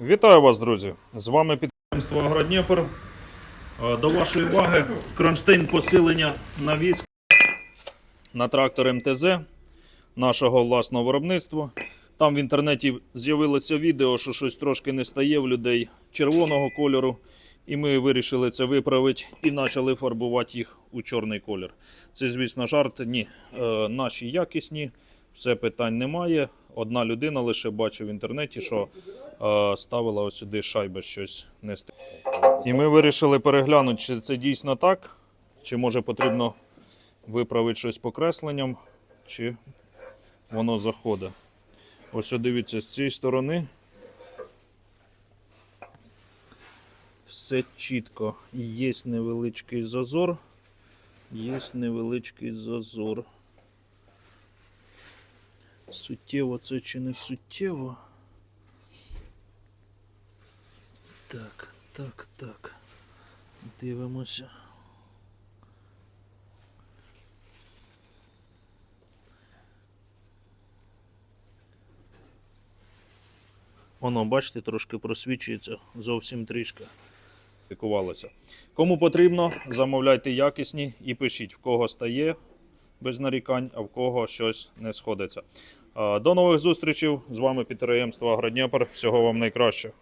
Вітаю вас, друзі! З вами підприємство Агродніпр. Е, До вашої уваги кронштейн посилення на військ на трактор МТЗ нашого власного виробництва. Там в інтернеті з'явилося відео, що щось трошки не стає в людей червоного кольору. І ми вирішили це виправити і почали фарбувати їх у чорний колір. Це, звісно, жарт. Ні, е, наші якісні, все питань немає. Одна людина лише бачив в інтернеті, що е, ставила ось сюди шайби щось нести. І ми вирішили переглянути, чи це дійсно так, чи може потрібно виправити щось покресленням, чи воно заходить. Ось дивіться, з цієї сторони. Все чітко. Є невеличкий зазор. Є невеличкий зазор. Суттєво це чи не суттєво? Так, так, так. Дивимося. Воно, бачите, трошки просвічується, зовсім трішки. Пікувалося. Кому потрібно, замовляйте якісні і пишіть, в кого стає без нарікань, а в кого щось не сходиться. До нових зустрічей. З вами підприємство Агродніпр. Всього вам найкращого.